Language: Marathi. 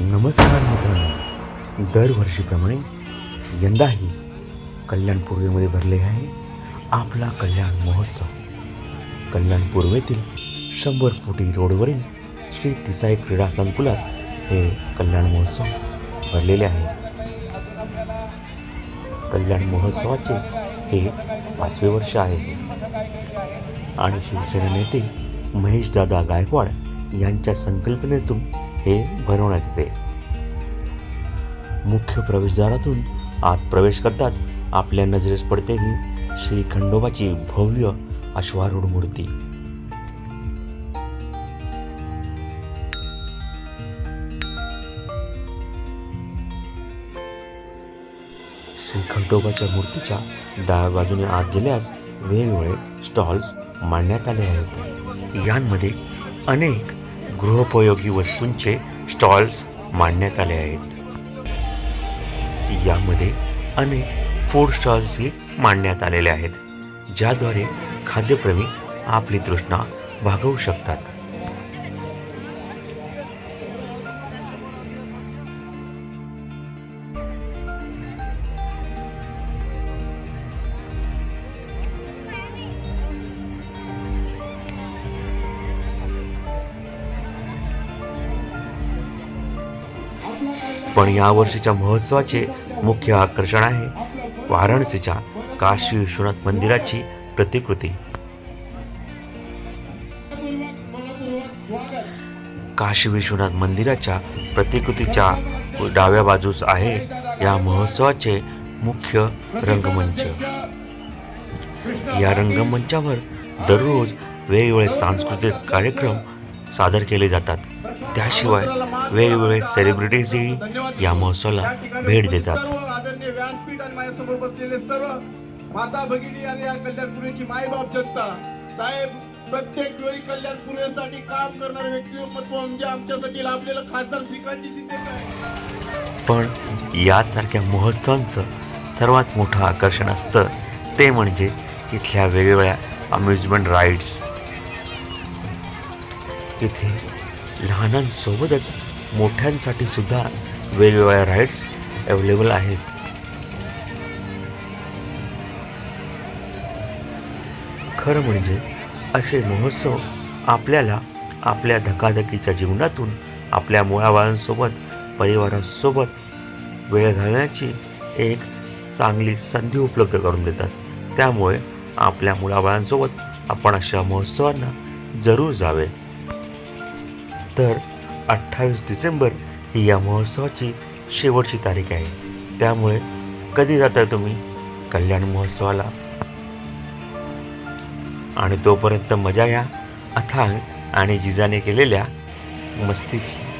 नमस्कार मित्रांनो. दरवर्षीप्रमाणे यंदाही कल्याण पूर्वेमध्ये भरले आहे आपला कल्याण महोत्सव. कल्याण पूर्वेतील शंभर फुटी रोडवरील श्री तिसाई क्रीडा संकुलात हे कल्याण महोत्सव भरलेले आहे. कल्याण महोत्सवाचे हे पाचवे वर्ष आहे. आणि शिवसेना नेते महेशदादा गायकवाड यांच्या संकल्पनेतून हे भरवण्यात येते. मुख्य प्रवेशद्वारातून आत प्रवेश करताच आपल्या नजरेस पडते ही श्री खंडोबाची भव्य अश्वारूढ मूर्ती. श्री खंडोबाच्या मूर्तीच्या डाव्या बाजूने आत गेल्यास वेगवेगळे स्टॉल्स मांडण्यात आले आहेत. यांमध्ये अनेक गृहोपयोगी वस्तूंचे स्टॉल्स मांडण्यात आले आहेत. यामध्ये अनेक फूड स्टॉल्सही मांडण्यात आलेले आहेत ज्याद्वारे खाद्यप्रेमी आपली तृष्णा भागवू शकतात. पण यावर्षीच्या महोत्सवाचे मुख्य आकर्षण आहे. वाराणसीच्या काशी विश्वनाथ मंदिराची प्रतिकृती. काशी विश्वनाथ मंदिराच्या प्रतिकृतीच्या डाव्या बाजूस आहे या महोत्सवाचे मुख्य रंगमंच. या रंगमंचावर दररोज वेगवेगळे सांस्कृतिक कार्यक्रम सादर केले जातात. त्याशिवाय वेगवेगळे सेलिब्रिटीजही या महोत्सवाला भेट देतात. सर्व आदरणीय व्यासपीठ आणि माझ्यासमोर बसलेले सर्व माता भगिनी आणि या कल्याणपुरीची मायबाप जनता साहेब प्रत्येक वेळी कल्याणपुरेसाठी काम करणारे व्यक्तिमत्व म्हणजे आमच्यासाठी लाभलेलं खासदार श्रीकांतजी शिंदे पण यासारख्या महोत्सवांचं सर्वात मोठं आकर्षण असतं ते म्हणजे इथल्या वेगवेगळ्या अम्युजमेंट राईड्स इथे लहानांसोबतच मोठ्यांसाठी सुद्धा वेगवेगळ्या राईड्स अवेलेबल आहेत. खरं म्हणजे असे महोत्सव आपल्याला आपल्या धकाधकीच्या जीवनातून आपल्या मुळाबाळांसोबत परिवारासोबत वेळ घालण्याची एक चांगली संधी उपलब्ध करून देतात. त्यामुळे आपल्या मुलाबाळांसोबत आपण अशा महोत्सवांना जरूर जावे. तर अठ्ठावीस डिसेंबर ही या महोत्सवाची शेवटची तारीख आहे. त्यामुळे कधी जाताय तुम्ही? कल्याण महोत्सवाला. आणि तोपर्यंत मजा या अथांग आणि जिजाने केलेल्या मस्तीची.